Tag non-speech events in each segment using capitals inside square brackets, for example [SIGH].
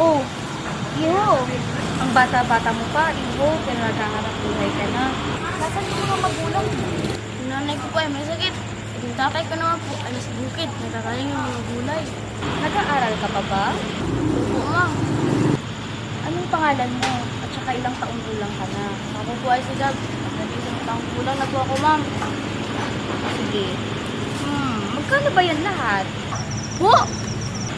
Oh, Iho. Ang bata-bata mo pa, Iho, pero nagkaharap buhay ka na. Nasaan yung mga magulang mo? Yung nanay ko po ay may sakit. At yung tatay ko naman po ay nasa bukid. Nagkakaling ng mga gulay. Nag-aaral ka pa ba? Opo, ma'am. Anong pangalan mo? At saka ilang taong gulang ka na? Ako po ay si Gab. Nag-isang taong kulang na po ako, ma'am. Sige. Hmm, magkano ba yan lahat? Po!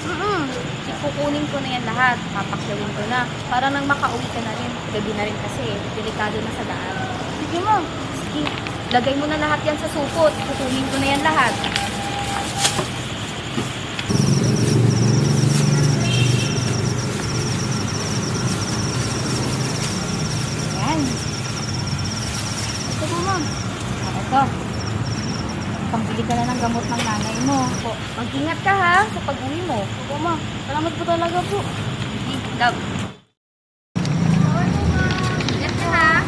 Mm-mm. Kukunin ko na yan lahat. Papakyawin ko na. Para nang makauwi ka na rin. Gabi na rin kasi. Delikado na sa daan. Sige, ma'am. Sige. Lagay mo na lahat yan sa supot. Kukunin ko na yan lahat. Yan. Ito po, ma'am. Ah, Ito. Pambili ka na ng gamot ng nanay mo. Po. Mag-ingat ka ha sa pag-uwi mo. Opo, ma'am. Salamat po talaga po. Love. Ingat ka ha.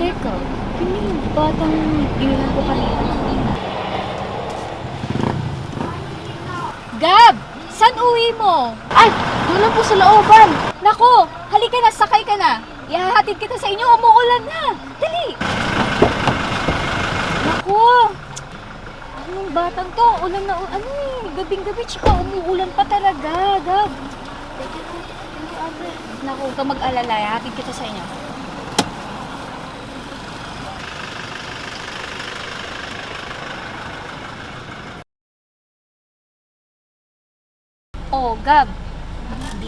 Teka, yun yung batang inilan ko kanina. Gab! San uwi mo? Ay! Doon lang po sa looban. Nako! Halika na, sakay ka na! Ihahatid kita sa inyo, umuulan na! Dali! Nako! Anong batang to? Ulan na, ano eh, gabing-gabi, tsaka umuulan pa talaga, Gab. Naku, huwag ka mag-alala, ihahatid kita sa inyo. Oh, Gab.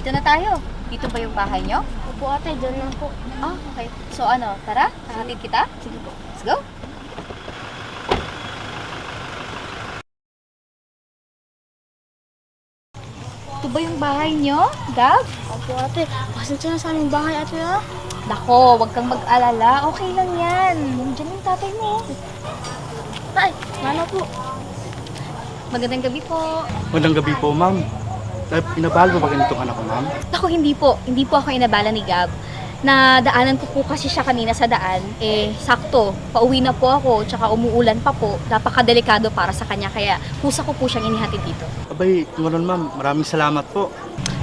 Dito na tayo. Dito ba yung bahay nyo? Opo, ate. Doon lang po. Ah, okay. So ano, tara, hahatid kita? Sige po. Let's go. Ito ba yung bahay nyo, Gab? Opo, ate. Pasensya na sa aming bahay, ate, ha? Nako, wag kang mag-alala. Okay lang yan. Nandiyan yung tatay mo. Tay, mano po. Magandang gabi po. Magandang gabi po, ma'am. Eh, Pinabalo ba ganitong anak ko, ma'am? Ako, hindi po. Hindi po ako inabala ni Gab. Na daanan ko po kasi siya kanina sa daan. Eh, sakto. Pauwi na po ako. Tsaka umuulan pa po. Napakadelikado para sa kanya. Kaya kusa ko po siyang inihatid dito. Abay, ganun, ma'am, maraming salamat po.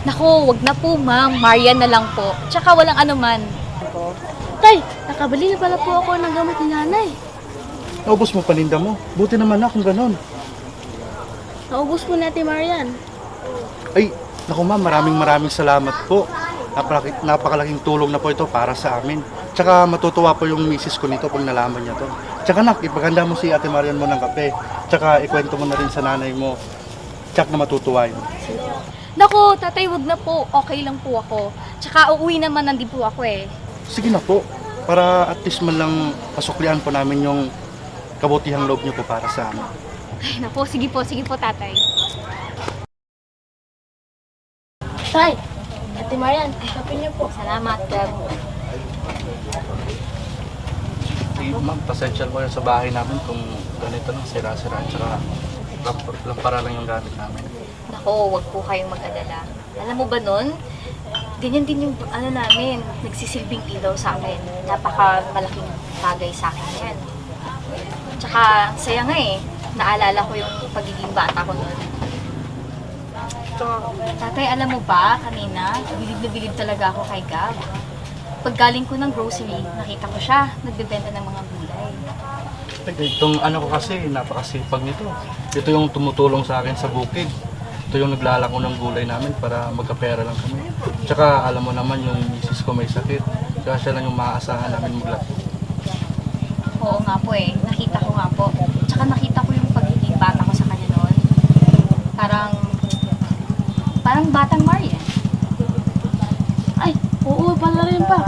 Nako, wag na po ma'am. Marian na lang po. Tsaka walang anuman. Tay, nakabili na pala po ako ng gamot ni nanay. Naubos mo paninda mo. Buti naman na kung ganun. Naubos po natin, Marian. Ay, naku ma'am, maraming maraming salamat po. Napakalaki, napakalaking tulong na po ito para sa amin. Tsaka matutuwa po yung misis ko nito pag nalaman niya to. Tsaka nak, ipaganda mo si Ate Marian mo ng kape. Tsaka ikwento mo na rin sa nanay mo. Tsak na matutuwa yun. Nako, tatay, wag na po. Okay lang po ako. Tsaka uuwi naman nandun po ako eh. Sige na po. Para at least man lang pasuklian po namin yung kabutihang loob niyo po para sa amin. Ay, nako, sige po, sige po tatay. Tay, ate Marian, isapin niyo po. Salamat. Hey, ma'am, pasensya mo yun sa bahay namin kung ganito lang, sira-sira. Tsaka lamp- lampara lang yung gamit namin. Nako, wag po kayong mag-alala. Alam mo ba nun? Ganyan din yung ano namin, nagsisilbing ilaw sa akin. Napaka malaking bagay sa akin yan. Tsaka, saya nga eh. Naalala ko yung pagiging bata ko nun. Tatay, alam mo ba, kanina, bilib na bilib talaga ako kay Gab. Pag galing ko ng grocery, nakita ko siya, nagbebenta ng mga gulay. Itong ano ko kasi, napakasipag nito. Ito yung tumutulong sa akin sa bukid. Ito yung naglalako ng gulay namin para magkapera lang kami. Tsaka alam mo naman yung misis ko may sakit. Tsaka siya lang yung maaasahan namin maglako. Oo nga po eh, nakita ko nga po. Tsaka nakita ko yung pagiging bata ko sa kanya noon. Parang, parang batang Marian. Ay, oo, pala rin pa.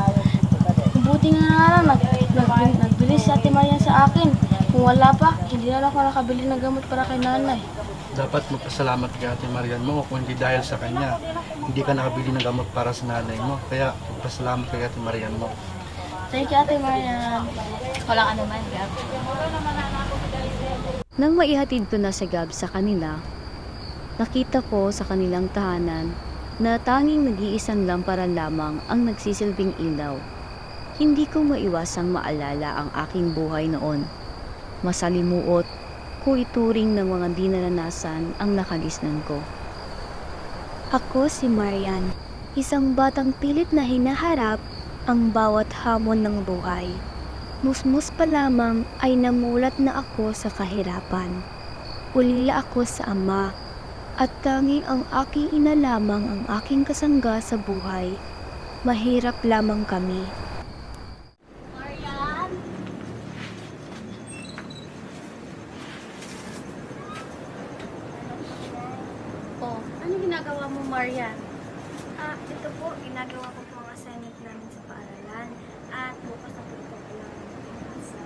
Mabuti nga nga lang, nag, nag, nagbili si ate Marian sa akin. Kung wala pa, hindi na lang ako nakabili ng gamot para kay nanay. Dapat magpasalamat kay Ate Marian mo kung hindi dahil sa kanya. Hindi ka nakabili ng gamot para sa nanay mo. Kaya magpasalamat kay Ate Marian mo. Thank you, Ate Marian. Walang anuman, Gab. Nang maihatid ko na si Gab sa kanila, nakita ko sa kanilang tahanan na tanging nag-iisang lampara lamang ang nagsisilbing ilaw. Hindi ko maiwasang maalala ang aking buhay noon. Masalimuot, ko ituring ng mga di naranasan ang nakagisnan ko. Ako si Marian, isang batang pilit na hinaharap ang bawat hamon ng buhay. Musmus pa lamang ay namulat na ako sa kahirapan. Ulila ako sa ama at tanging ang aking ina lamang ang aking kasangga sa buhay. Mahirap lamang kami. Oh, ano ginagawa mo, Marian? Ah, ito po, ginagawa ko po ang assignment namin sa paaralan at bukas na po ito kailangan sa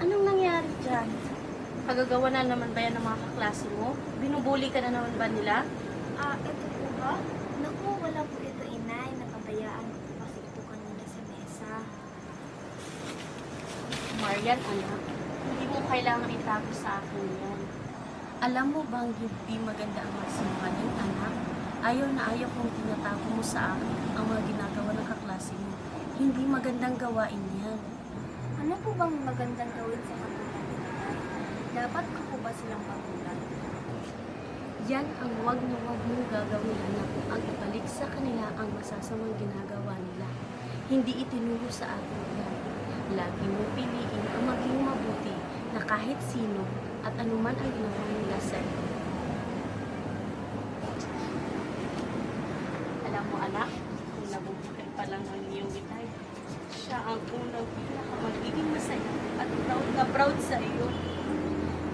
Anong nangyari dyan? Kagagawa na naman ba yan ng mga kaklase mo? Binubuli ka na naman ba nila? Ah, ito po ba? Naku, wala po ito inay. Napabayaan ko po kasi ito kanina sa mesa. Marian, anak, hindi mo kailangan itago sa akin yan. Alam mo bang hindi maganda ang magsinungaling, anak? Ayaw na ayaw kong tinatago mo sa akin ang mga ginagawa ng kaklase mo. Hindi magandang gawain yan. Ano po bang magandang gawin sa katulad? Dapat ko po ba silang pagulan? Yan ang wag na wag mong gagawin, anak, ang ibalik sa kanila ang masasamang ginagawa nila. Hindi itinuro sa atin yan. Lagi mo piliin ang maging mabuti na kahit sino at anuman ang ginawa nila sa iyo. Alam mo, anak, kung nabubuhay pa lang ang iyong itay, siya ang unang pinaka magiging masaya at proud na proud sa iyo.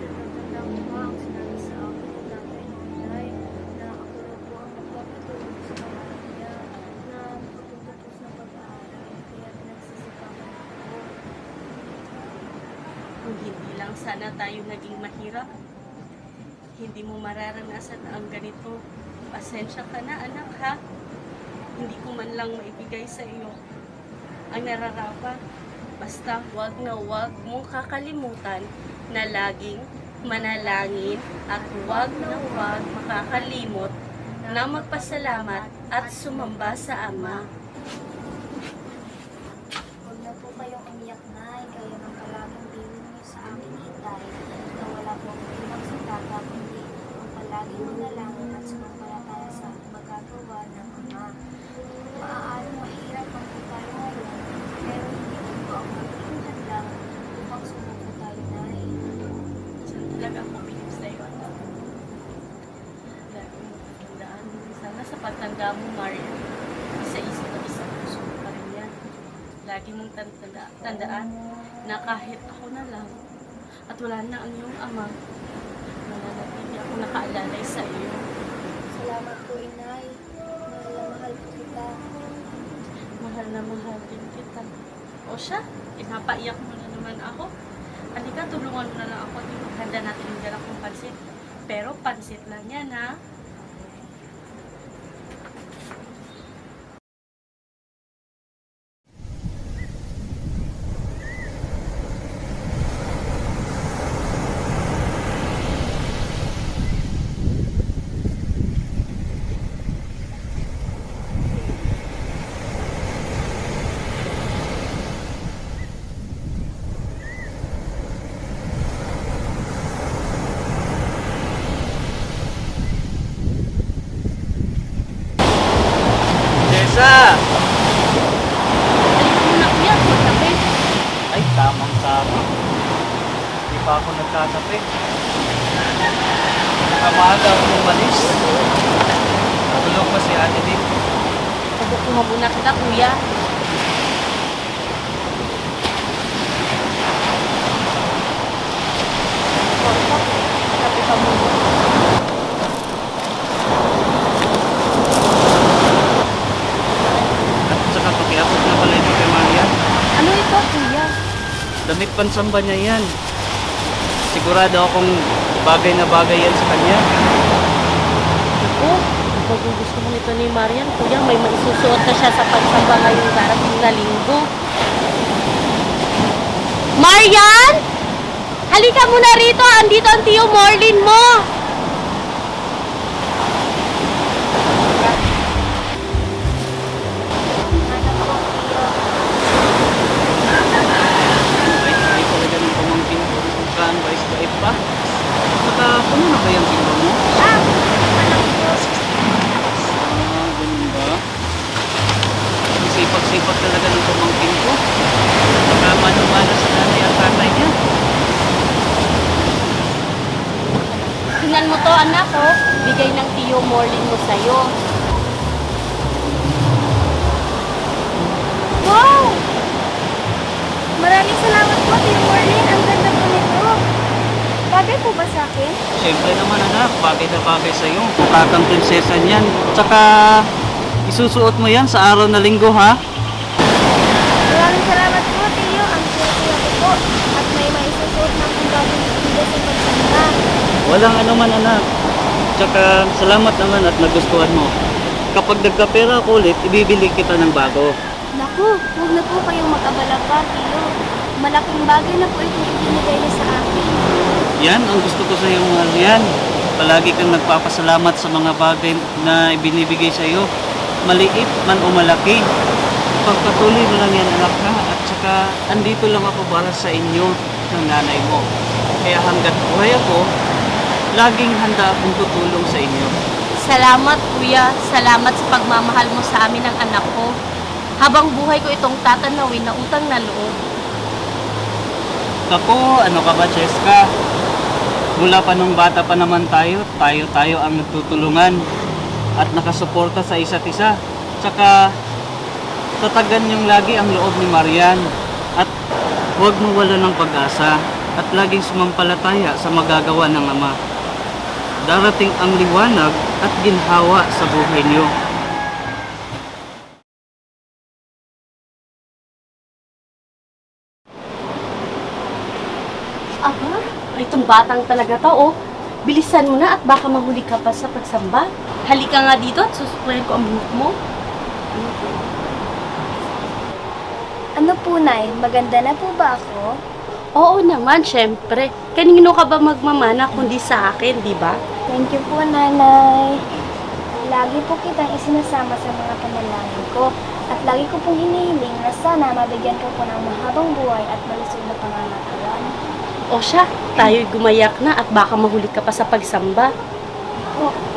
Natanda ko nga ang sinabi sa akin ng tatay ni Inay na ako raw po ang magpapatulog sa pangalan niya na makapagtapos ng pag-aaral kaya pinagsisipagan ako. Kung hindi lang sana tayo naging mahirap, hindi mo mararanasan ang ganito. Pasensya ka na anak ha. Hindi ko man lang maibigay sa iyo ang nararapat. Basta wag na wag mong kakalimutan na laging manalangin at wag na wag makakalimot na magpasalamat at sumamba sa Ama. Huwag na po kayong umiyak na gaya ng palaging bilin niyo sa akin hitay na wala po akong ibang sa tata kundi ang palaging manalangin at sumampalataya sa magagawa ng Ama. Maaaring mahirap ang po tayo ngayon, pero hindi po po ako magiging hadlang upang sumuko tayo na Saan talaga ako bilib sa iyo, anak? Lagi mo tandaan. Sana sa pagtanda mo, Maria, isa-isip at isang puso pa rin yan. Lagi mong tanda, tandaan na kahit ako na lang at wala na ang iyong ama, nananatili ako nakaalalay sa iyo. Salamat po, Inay. Mahal na mahal po kita. Mahal na mahal din kita. O siya, pinapaiyak mo na naman ako. Halika, tulungan mo na lang ako. Di maghanda natin yung dala kong pansit. Pero pansit lang yan, ha? Jessa! Halika muna, kuya. Magkape. Ay, tamang-tama. Hindi pa ako Nakamaga ako umalis. Natulog pa si ate din. Muna kita. Kape ka muna. Maria. Ano kuya? Damit pansamba niya yan. Sigurado akong bagay na bagay yan sa kanya. Ako, kung gusto mo nito ni Marian, kuya, may maisusuot na siya sa pagsamba ngayong darating na linggo. Marian! Halika muna rito! Andito ang tiyo Morlin mo! Bait-bait talaga ng pamangkin ko. Mukhang bait-bait pa. Saka, ano na ba yung tingin mo? Ah, ganun ba? Ang sipag-sipag talaga ng pamangkin ko. Saka manumana sa nanay at tatay niya. Tingnan mo to, anak, oh. Bigay ng tiyo Morlin mo sa'yo. Wow! Maraming salamat po, Tio Marlene. Ang ganda po nito. Bagay po ba sa akin? Siyempre naman anak, bagay na bagay sa'yo. Mukha kang prinsesa niyan. Tsaka, isusuot mo yan sa araw na linggo ha? Maraming salamat po, Tio. Ang suya ko po. At may maisusuot na kung bagong estilo sa pagsamba. Walang anuman anak. Tsaka, salamat naman at nagustuhan mo. Kapag nagkapera ako ulit, ibibili kita ng bago. Naku, huwag na po kayong mag-abala pa, Tio. Malaking bagay na po itong ibinigay niya sa akin. Yan ang gusto ko sa iyo, mahal yan. Palagi kang nagpapasalamat sa mga bagay na ibinibigay sa iyo. Maliit man o malaki. Pagpatuloy mo lang yan, anak ha. At saka, andito lang ako para sa inyo ng nanay mo. Kaya hanggat buhay ako, laging handa akong tutulong sa inyo. Salamat, kuya. Salamat sa pagmamahal mo sa amin ng anak ko. Habang buhay ko itong tatanawin na utang na loob. Ako, ano ka ba, Cheska? Mula pa nung bata pa naman tayo, tayo-tayo ang nagtutulungan at nakasuporta sa isa't isa. Tsaka, tatagan niyong lagi ang loob ni Marian at huwag mawala ng pag-asa at laging sumampalataya sa magagawa ng Ama. Darating ang liwanag at ginhawa sa buhay niyo. Aba, itong batang talaga to, oh. Bilisan mo na at baka mahuli ka pa sa pagsamba. Halika nga dito at susuklayin ko ang buhok mo. Ano po, Nay? Maganda na po ba ako? Oo naman, syempre. Kanino ka ba magmamana kundi sa akin, di ba? Thank you po, Nanay. Lagi po kitang isinasama sa mga panalangin ko at lagi ko pong hinihiling na sana mabigyan ko po ng mahabang buhay at malusog na pangangatawan. O siya, tayo'y gumayak na at baka mahuli ka pa sa pagsamba. Paghapang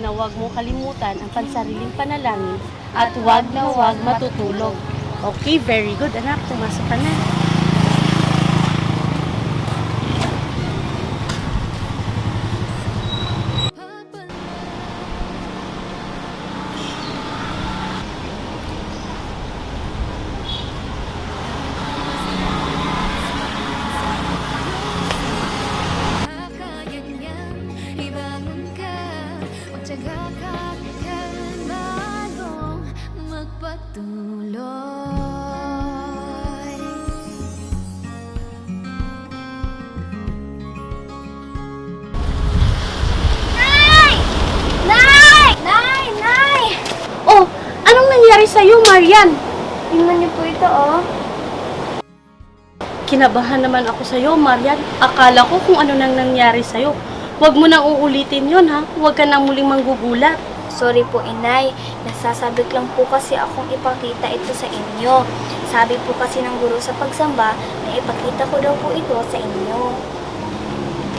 na huwag mo kalimutan ang pansariling panalangin at huwag na huwag matutulog. Okay, very good, anak. Pumasok ka na. Marian? Tingnan niyo po ito, oh. Kinabahan naman ako sa'yo, Marian. Akala ko kung ano nang nangyari sa'yo. Huwag mo nang uulitin yon ha. Huwag ka nang muling manggugulat. Sorry po, inay. Nasasabik lang po kasi akong ipakita ito sa inyo. Sabi po kasi ng guro sa pagsamba na ipakita ko daw po ito sa inyo.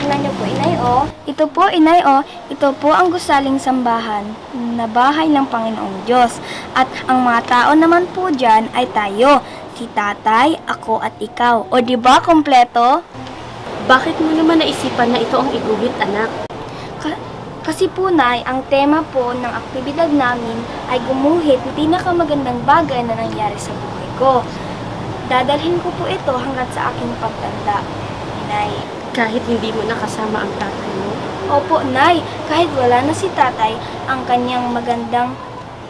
Tingnan niyo po, inay, oh. Ito po, inay, oh. Ito po ang gusaling sambahan na bahay ng Panginoong Diyos. At ang mga tao naman po dyan ay tayo. Si tatay, ako at ikaw. O di ba kompleto? Bakit mo naman naisipan na ito ang iguhit, anak? Ka- kasi po, Nay, ang tema po ng aktibidad namin ay gumuhit ng pinakamagandang bagay na nangyari sa buhay ko. Dadalhin ko po ito hanggang sa aking pagtanda. Nay. Kahit hindi mo nakasama ang tatay mo. Opo, Nay. Kahit wala na si tatay, ang kanyang magandang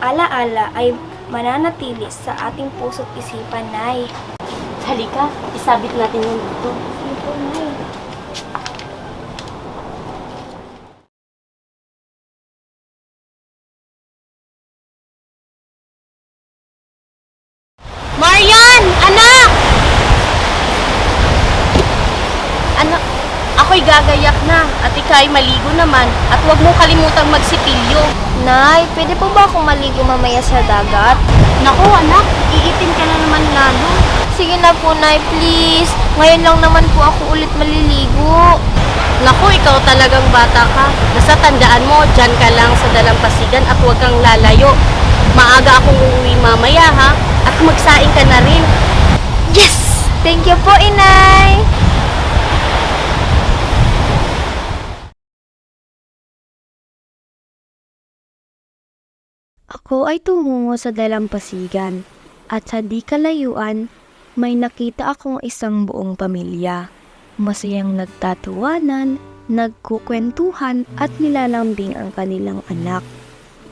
alaala ay mananatili sa ating puso't isipan, Nay. Halika, isabit natin yan dito. Sige po, Nay. Marian! Anak! Anak, ako'y gagayak na at ika'y maligo naman at huwag mo kalimutang magsipilyo. Nay, pwede po ba akong maligo mamaya sa dagat? Naku anak, iitin ka na naman lalo. Sige na po, Nay, please. Ngayon lang naman po ako ulit maliligo. Naku, ikaw talagang bata ka. Basta tandaan mo, dyan ka lang sa dalampasigan at huwag kang lalayo. Maaga akong uuwi mamaya ha, at magsaing ka na rin. Yes! Thank you po, inay! Ako ay tumungo sa dalampasigan at sa di kalayuan may nakita akong isang buong pamilya. Masayang nagtatawanan, nagkukwentuhan at nilalambing ang kanilang anak.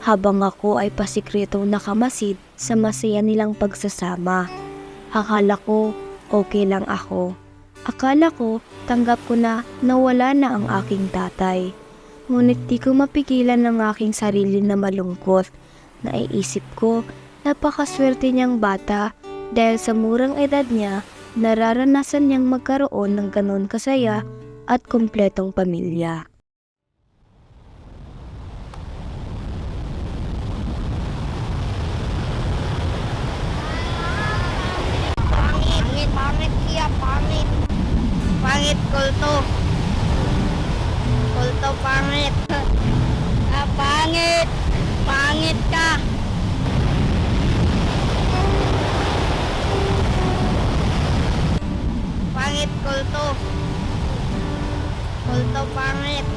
Habang ako ay pasikretong nakamasid sa masaya nilang pagsasama. Akala ko okay lang ako. Akala ko tanggap ko na nawala na ang aking tatay. Ngunit di ko mapigilan ng aking sarili na malungkot Naiisip ko, napakaswerte niyang bata dahil sa murang edad niya, nararanasan niyang magkaroon ng ganon kasaya at kumpletong pamilya. Kulto. Kulto, pangit. [LAUGHS] ah, pangit. Pangit ka. Pangit, kulto. Kulto, pangit.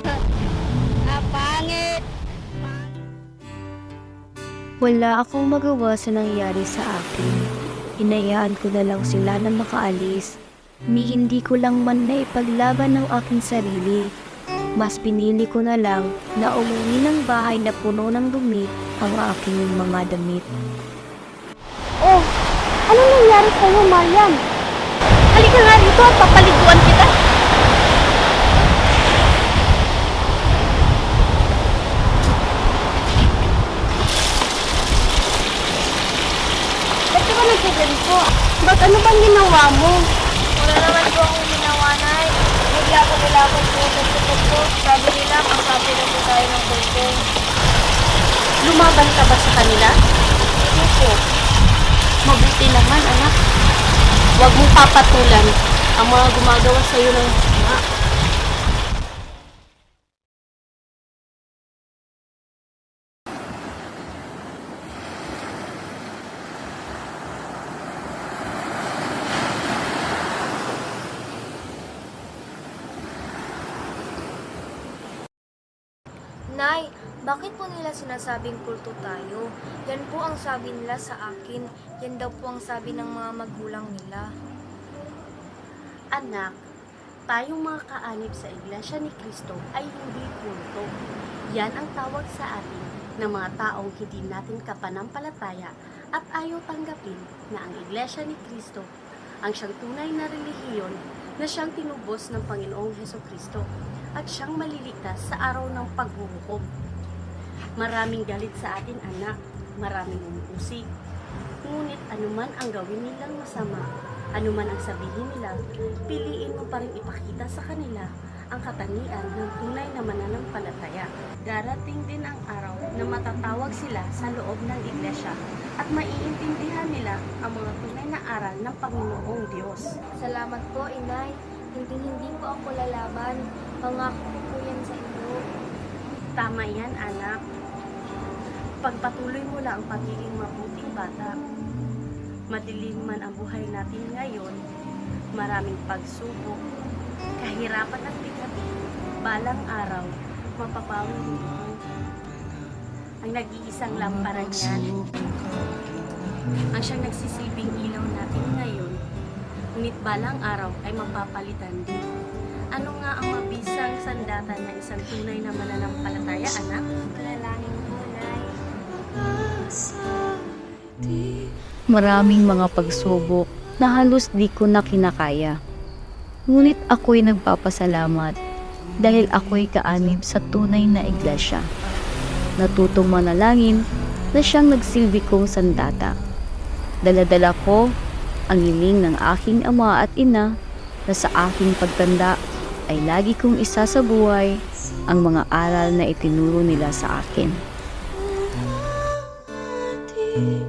[LAUGHS] ah, pangit. Wala akong magawa sa nangyari sa akin. Inayaan ko na lang sila na makaalis. Ni hindi ko lang man na ipaglaban ng aking sarili. Mas pinili ko na lang na umuwi ng bahay na puno ng dumi ang aking mga damit. Oh, anong nangyari sa'yo, Marian? Halika nga dito at papaliguan kita. Ba't ka ba nagkaganito? Ba't ano bang ginawa mo? Wala naman po akong. Bigla ko nilakot po sa. Sabi nila, ang sabi na po tayo ng kulto. Lumaban ka ba sa kanila? Hindi po. Mabuti naman, anak. Huwag mong papatulan ang mga gumagawa sa iyo ng masama. Nay, bakit po nila sinasabing kulto tayo? Yan po ang sabi nila sa akin. Yan daw po ang sabi ng mga magulang nila. Anak, tayong mga kaanib sa Iglesia ni Kristo ay hindi kulto. Yan ang tawag sa atin ng mga taong hindi natin kapanampalataya at ayaw tanggapin na ang Iglesia ni Kristo ang siyang tunay na relihiyon na siyang tinubos ng Panginoong Heso Kristo at siyang maliligtas sa araw ng paghuhukom. Maraming galit sa atin anak, maraming umuusig, Ngunit anuman ang gawin nilang masama, anuman ang sabihin nila, piliin mo pa rin ipakita sa kanila ang katangian ng tunay na mananampalataya. Darating din ang araw na matatawag sila sa loob ng iglesia at maiintindihan nila ang mga tunay na aral ng Panginoong Diyos. Salamat po, Inay. Hindi hindi po ako lalaban. Pangako ko po yan sa inyo. Tama yan, anak. Pagpatuloy mo lang ang pagiging mabuting bata. Madilim man ang buhay natin ngayon, maraming pagsubok, kahirapan at bigat, balang araw, mapapawi mo ang nag-iisang lamparan niyan. Ang siyang nagsisilbing ilaw natin ngayon, ngunit balang araw ay mapapalitan din. Ano nga ang mabisang sandatan ng isang tunay na mananampalataya, anak? Nay. Maraming mga pagsubok na halos di ko na kinakaya. Ngunit ako'y nagpapasalamat dahil ako'y kaanib sa tunay na iglesia. Natutong manalangin na siyang nagsilbi kong sandata. Daladala ko ang hiling ng aking ama at ina na sa aking pagtanda ay lagi kong isa sa buhay ang mga aral na itinuro nila sa akin. Siyang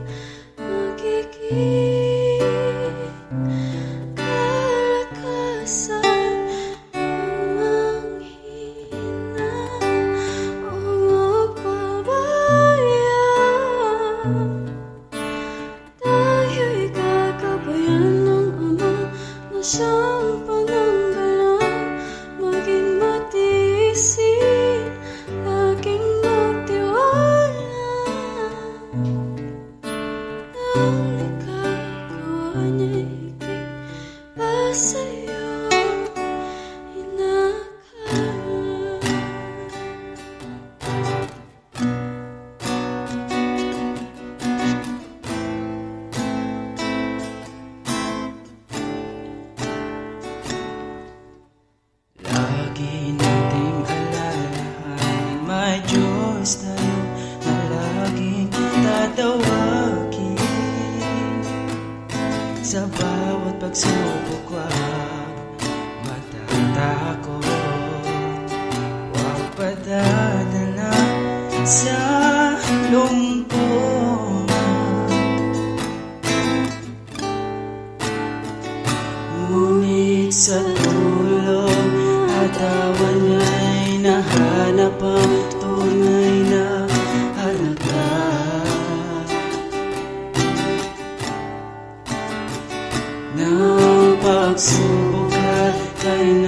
at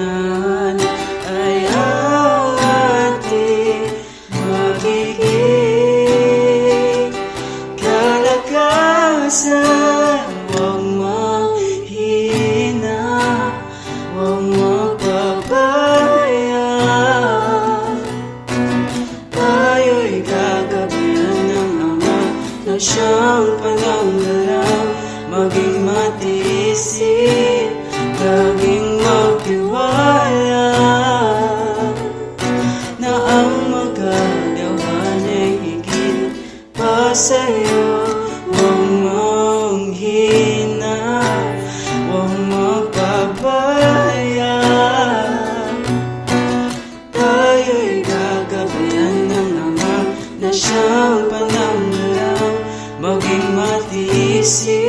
na siyang pananggalang Maging matiisin,